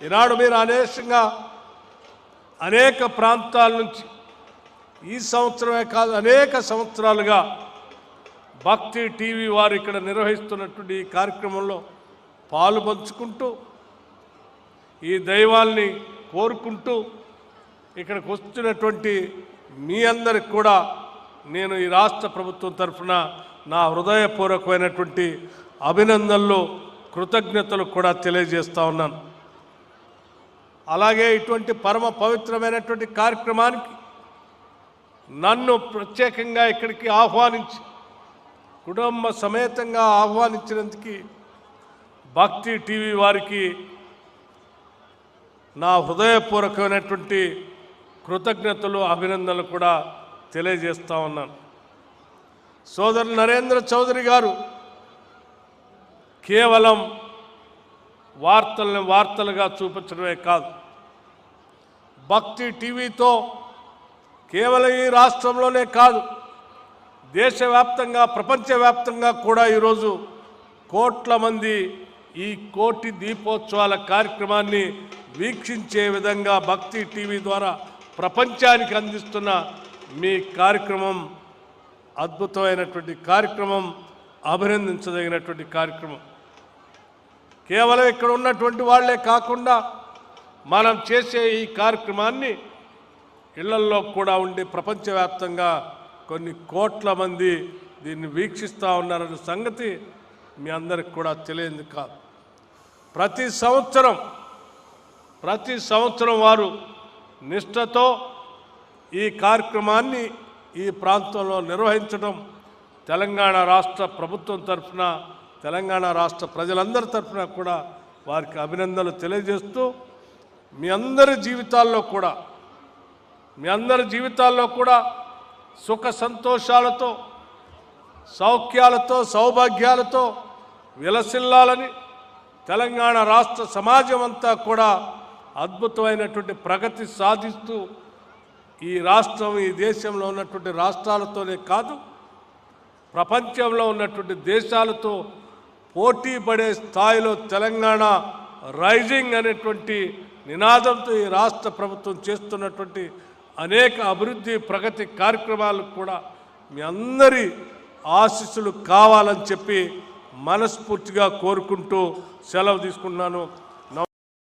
ఈనాడు మీరు అనేకంగా అనేక ప్రాంతాల నుంచి ఈ సంవత్సరమే కాదు అనేక సంవత్సరాలుగా భక్తి టీవీ వారు ఇక్కడ నిర్వహిస్తున్నటువంటి ఈ కార్యక్రమంలో పాలు పంచుకుంటూ ఈ దైవాల్ని కోరుకుంటూ ఇక్కడికి వస్తున్నటువంటి మీ అందరికి కూడా నేను ఈ రాష్ట్ర ప్రభుత్వం తరఫున నా హృదయపూర్వకమైనటువంటి అభినందనలు కృతజ్ఞతలు కూడా తెలియజేస్తా ఉన్నాను. అలాగే ఇటువంటి పరమ పవిత్రమైనటువంటి కార్యక్రమానికి నన్ను ప్రత్యేకంగా ఇక్కడికి ఆహ్వానించి కుటుంబ సమేతంగా ఆహ్వానించినందుకు భక్తి టీవీ వారికి నా హృదయపూర్వకమైనటువంటి కృతజ్ఞతలు అభినందనలు కూడా తెలియజేస్తా ఉన్నాను. సోదరు నరేంద్ర చౌదరి గారు కేవలం వార్తల్ని వార్తలుగా చూపించడమే కాదు భక్తి టీవీతో కేవలం ఈ రాష్ట్రంలోనే కాదు దేశవ్యాప్తంగా ప్రపంచవ్యాప్తంగా కూడా ఈరోజు కోట్ల మంది ఈ కోటి దీపోత్సవాల కార్యక్రమాన్ని వీక్షించే విధంగా భక్తి టీవీ ద్వారా ప్రపంచానికి అందిస్తున్న మీ కార్యక్రమం అద్భుతమైనటువంటి కార్యక్రమం అభినందించదగినటువంటి కార్యక్రమం. కేవలం ఇక్కడ ఉన్నటువంటి వాళ్ళే కాకుండా మనం చేసే ఈ కార్యక్రమాన్ని ఇళ్ళల్లో కూడా ఉండి ప్రపంచవ్యాప్తంగా కొన్ని కోట్ల మంది దీన్ని వీక్షిస్తూ ఉన్నారన్న సంగతి మీ అందరికి కూడా తెలియదు కాదు. ప్రతి సంవత్సరం ప్రతి సంవత్సరం వారు నిష్ఠతో ఈ కార్యక్రమాన్ని ఈ ప్రాంతంలో నిర్వహించడం తెలంగాణ రాష్ట్ర ప్రభుత్వం తరఫున తెలంగాణ రాష్ట్ర ప్రజలందరి తరఫున కూడా వారికి అభినందనలు తెలియజేస్తూ మీ అందరి జీవితాల్లో కూడా మీ అందరి జీవితాల్లో కూడా సుఖ సంతోషాలతో సౌఖ్యాలతో సౌభాగ్యాలతో విలసిల్లాలని తెలంగాణ రాష్ట్ర సమాజం అంతా కూడా అద్భుతమైనటువంటి ప్రగతి సాధిస్తూ ఈ రాష్ట్రం ఈ దేశంలో ఉన్నటువంటి రాష్ట్రాలతోనే కాదు ప్రపంచంలో ఉన్నటువంటి దేశాలతో పోటీ పడే స్థాయిలో తెలంగాణ రైజింగ్ అనేటువంటి నినాదంతో ఈ రాష్ట్ర ప్రభుత్వం చేస్తున్నటువంటి అనేక అభివృద్ధి ప్రగతి కార్యక్రమాలకు కూడా మీ అందరి ఆశీస్సులు కావాలని చెప్పి మనస్ఫూర్తిగా కోరుకుంటూ సెలవు తీసుకుంటున్నాను.